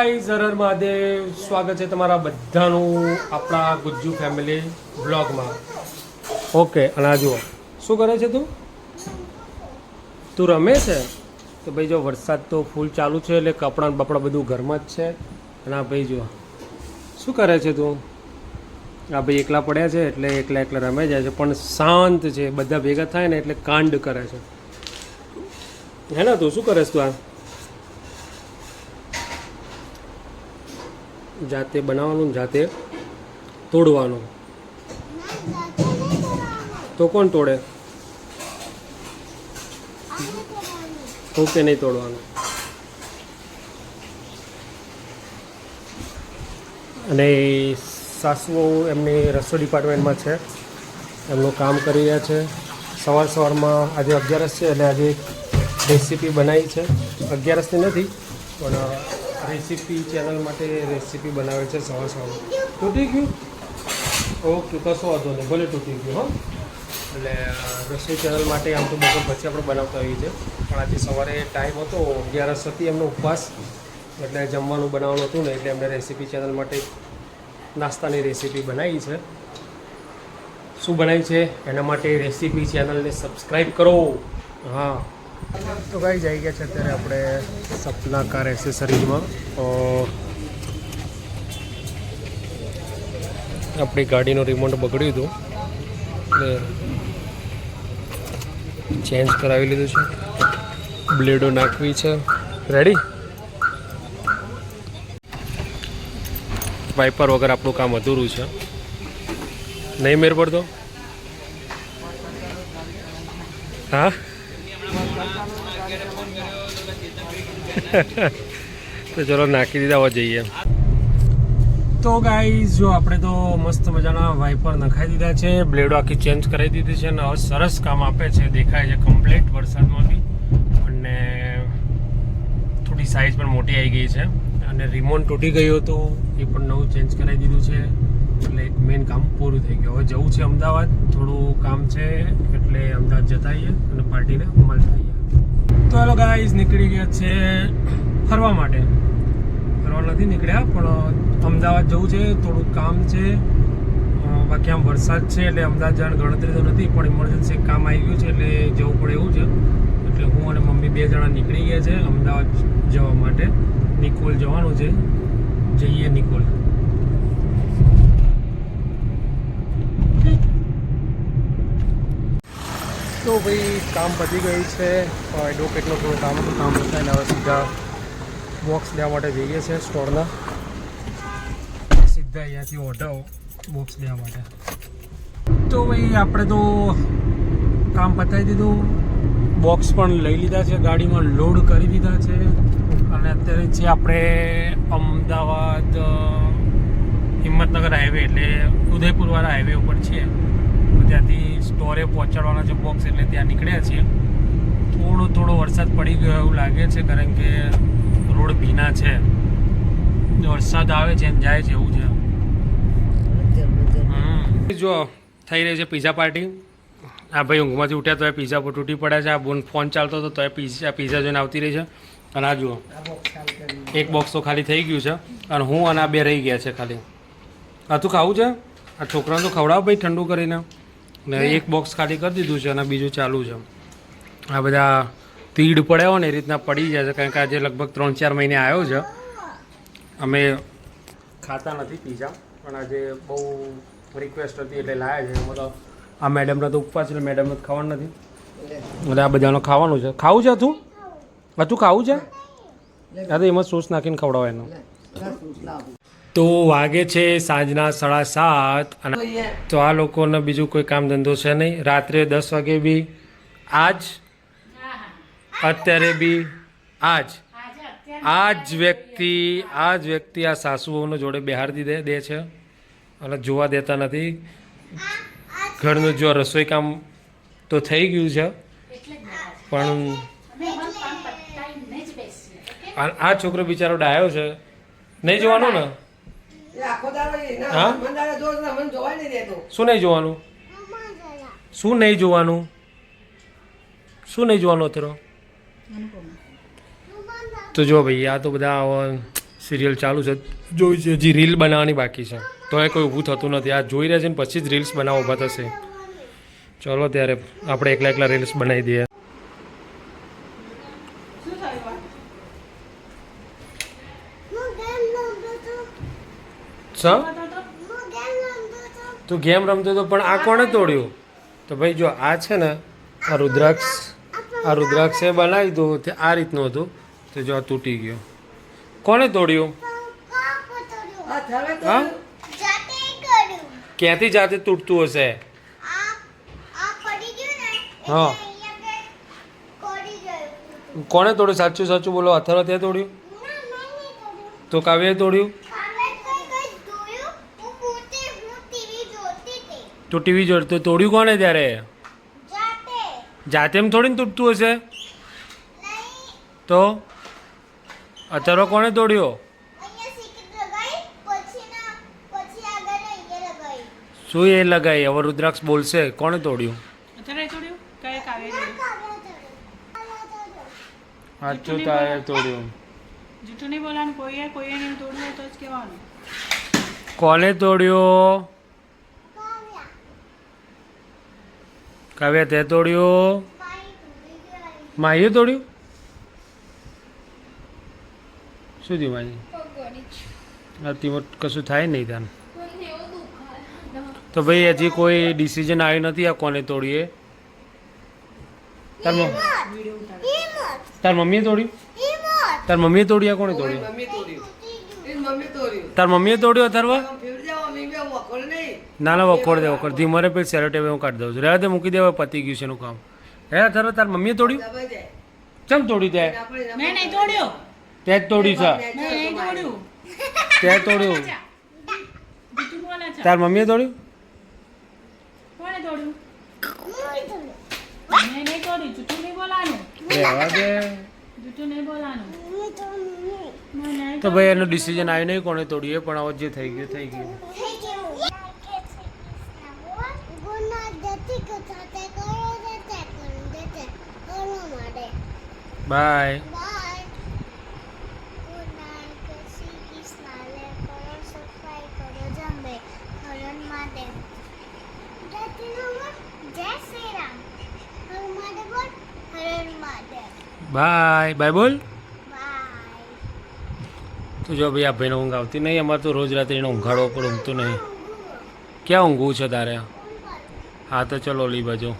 ઝરર મહાદેવ. સ્વાગત છે તમારા બધાનું આપણા ગુજ્જુ ફેમિલી બ્લોગમાં ઓકે અને આ જુઓ. શું કરે છે તું? તું રમે છે? તો ભાઈ જો વરસાદ તો ફૂલ ચાલુ છે, એટલે કપડાં બપડા બધું ઘરમાં જ છે. અને આ ભાઈ જુઓ. શું કરે છે તું? આ ભાઈ એકલા પડ્યા છે, એટલે એકલા એકલા રમે જાય છે, પણ શાંત છે. બધા ભેગા થાય ને એટલે કાંડ કરે છે. હે ને તું? શું કરે છે તું આ? જાતે બનાવવાનું જાતે તોડવાનું. તો કોણ તોડે? ઓકે, નહીં તોડવાનું. અને સાસુઓ એમની રસોઈ ડિપાર્ટમેન્ટમાં છે. એમનું કામ કરી રહ્યા છે. સવાર સવારમાં આજે અગિયારસ છે, એટલે આજે રેસીપી બનાવી છે. અગિયારસની નથી, પણ રેસીપી ચેનલ માટે રેસીપી બનાવે છે સવાર સવારમાં તૂટી ગયું? ઓકે, કશો વાંધો નહીં. ભલે તૂટી ગયું, હો. એટલે રસોઈ ચેનલ માટે આમ તો બપોર પછી આપણે બનાવતા હોઈએ છીએ. પણ આજે સવારે ટાઈમ હતો, અગિયારસ હતી એમનો ઉપવાસ. એટલે જમવાનું બનાવવાનું હતું ને, એટલે એમને રેસીપી ચેનલ માટે નાસ્તાની રેસીપી બનાવી છે. શું બનાવી છે? એના માટે રેસીપી ચેનલને સબસ્ક્રાઈબ કરો. હા. તો કઈ જઈ ગયા છે અત્યારે આપણે સપના કાર એસેસરીઝમાં આપણી ગાડીનું રિમોટ બગડ્યું હતું. એટલે ચેન્જ કરાવી લીધું છે. બ્લેડો નાખવી છે. રેડી વાઇપર વગર આપણું કામ અધૂરું છે. નહીં મેર પડતો? હા? તો ચલો નાખી દીધા, હોવા જઈએ. તો ગાઈઝ જો આપણે તો મસ્ત મજાના વાઇપર નખાઈ દીધા છે બ્લેડો આખી ચેન્જ કરાવી દીધી છે અને સરસ કામ આપે છે, દેખાય છે કમ્પ્લીટ વરસાદમાં બી અને થોડી સાઇઝ પણ મોટી આવી ગઈ છે. અને રિમોટ તૂટી ગયું હતું, એ પણ નવું ચેન્જ કરાવી દીધું છે. એટલે મેઇન કામ પૂરું થઈ ગયું. હવે જવું છે અમદાવાદ, થોડું કામ છે, એટલે અમદાવાદ જતા આવીએ અને પાર્ટીને તો હેલો ગાઈઝ નીકળી ગયા છે ફરવા માટે. ફરવા નથી નીકળ્યા, પણ અમદાવાદ જવું છે, થોડુંક કામ છે. બાકી આમ વરસાદ છે, એટલે અમદાવાદ જવાની ગણતરી તો નથી, પણ ઇમરજન્સી કામ આવી ગયું છે, એટલે જવું પડે એવું છે. એટલે હું અને મમ્મી બે જણા નીકળી ગયા છે અમદાવાદ જવા માટે. નિકોલ જવાનું છે. જઈએ નિકોલ. તો ભાઈ, કામ પતી ગયું છે. એડવોકેટનું થોડું કામ હતું, કામ પતાવીને હવે સીધા બોક્સ લેવા માટે જઈએ છીએ સ્ટોરના. સીધા અહીંયાથી ઓઢાવો બોક્સ લેવા માટે. તો ભાઈ, આપણે તો કામ પતાવી દીધું. બોક્સ પણ લઈ લીધા છે, ગાડીમાં લોડ કરી દીધા છે. અને અત્યારે છે આપણે અમદાવાદ હિંમતનગર હાઈવે એટલે ઉદયપુરવાળા હાઈવે ઉપર છીએ. ત્યાંથી સ્ટોરે પહોંચાડવાના છે બોક્સ એટલે ત્યાં નીકળ્યા છીએ. થોડો થોડો વરસાદ પડી ગયો એવું લાગે છે, કારણ કે રોડ ભીના છે. વરસાદ આવે છે, એમ જાય છે એવું છે. જો, થઈ રહી છે પીઝા પાર્ટી આ ભાઈ ઊંઘમાંથી ઉઠ્યા તો એ પીઝા પર તૂટી પડ્યા છે, આ બોન ફોન ચાલતો હતો, તો એ પીઝા પીઝા જોઈને આવતી રહી છે. અને આ જુઓ, એક બોક્સ તો ખાલી થઈ ગયું છે. અને હું અને આ બે રહી ગયા છે ખાલી. આ તું ખાવું છે? આ છોકરાને તો ખવડાવ ભાઈ ઠંડુ કરીને. ને એક બોક્સ ખાલી કરી દીધું છે અને બીજું ચાલુ છે. આ બધા તીડ પડ્યા હોય ને એ રીતના પડી જાય છે, કારણ કે આજે લગભગ ત્રણ ચાર મહિને આવ્યો છે. અમે ખાતા નથી પીઝા, પણ આજે બહુ રિક્વેસ્ટ હતી એટલે લાયા છે. મતલબ આ મેડમનો તો ઉપવાસ છે મેડમને તો ખાવાનું નથી. એટલે આ બધાનું ખાવાનું છે. ખાવું છે તું હા તું ખાવું છે? હા તો એમાં સોસ નાખીને ખવડાવે એનો. તો વાગે છે સાંજના સાડા સાત અને તો આ લોકોને બીજું કોઈ કામ ધંધો છે નહીં. રાત્રે દસ વાગે બી આજ અત્યારે બી આજ. આ જ વ્યક્તિ આ જ વ્યક્તિ આ સાસુઓનો જોડે બિહારથી દે દે છે અને જોવા દેતા નથી. ઘરનું જો રસોઈ કામ તો થઈ ગયું છે. પણ આ આ છોકરો બિચારો ડાયો છે. નહીં જોવાનું ને? શું નહીં જોવાનું? શું નહીં જોવાનું? શું નહીં જોવાનું અત્યારે? તો જો ભાઈ આ તો બધા સિરિયલ ચાલુ છે. જોઈ છે. હજી રીલ બનાવવાની બાકી છે. તો એ કોઈ ઊભું થતું નથી. આ જોઈ રહ્યા છે ને પછી જ રીલ્સ બનાવવા ઊભા થશે. ચલો ત્યારે આપણે એકલા એકલા રીલ્સ બનાવી દઈએ. સ તું ગેમ રમતો હતો પણ આ કોણે તોડ્યું? તો ભાઈ જો આ છે ને, આ રુદ્રાક્ષ, આ રુદ્રાક્ષે બનાવી દો તે આ રીતનું હતું. તો જો આ તૂટી ગયો. કોણે તોડ્યું? હા? ક્યાંથી જાતે તૂટતું હશે? હા. કોણે તોડ્યું? સાચું સાચું બોલો અથર્વ તે તોડ્યું? તો કાવ્યએ તોડ્યું? તો ટીવી જોડ તો તોડ્યું કોણે ત્યારે? જાતે. એમ થોડી ને તૂટતું હશે? તો? અત્યારે કોણે તોડ્યો? શું એ લગાઈ? હવે રુદ્રાક્ષ બોલશે. કોણે તોડ્યું? તોડ્યું? તોડ્યું? સાચું તારે તોડ્યું. જૂઠું નહીં બોલવાનું. કોઈએ કોઈએ નહીં તોડવું તો જ કહેવાનું. કોને તોડ્યો? કાવ્ય તે તોડ્યો? માહીએ તોડ્યું? શું થયું માહી આ તેમાં કશું થાય નહીં તાન. તો ભાઈ હજી કોઈ ડિસિઝન આવ્યું નથી આ કોને તોડીએ? તાર તાર મમ્મીએ તોડ્યું? તાર મમ્મીએ તોડ્યું કોણે એ તોડ્યું. તાર મમ્મીએ તોડ્યો અથર્વ આમ ફેરવી જાઓ મમ્મી બે વખોડ નહીં ના ના વખોડ દે વખોડ. ધીમરે પેલી સેલો ટેપ હું કાઢી દઉં છું. રહેવા દે મૂકી દેવા પતી ગયું છે એનું કામ. હે અથર્વ તાર મમ્મીએ તોડ્યું? ચમ તોડી દે મેં નહીં તોડ્યો. તે જ તોડ્યું છે. તોડ્યું. તે તોડ્યું. તાર મમ્મીએ તોડ્યું? કોણે તોડ્યું? મેં નહીં તોડ્યું જૂઠું નહીં બોલવાનું રહેવા દે. જૂઠું નહીં બોલવાનું તો ભાઈ એનું ડિસિઝન આવ્યું નહીં કોણે તોડ્યું એ પણ હવે જે થઈ ગયું થઈ ગયું. બાય બાય બાય બોલ. તો જો ભાઈ આ ભાઈને ઊંઘ આવતી નહીં. અમારે તો રોજ રાત્રે એને ઊંઘાડવો પણ ઊંઘતું નહીં. ક્યાં ઊંઘવું છે તારે? હા તો ચલો ઓલી બાજુ.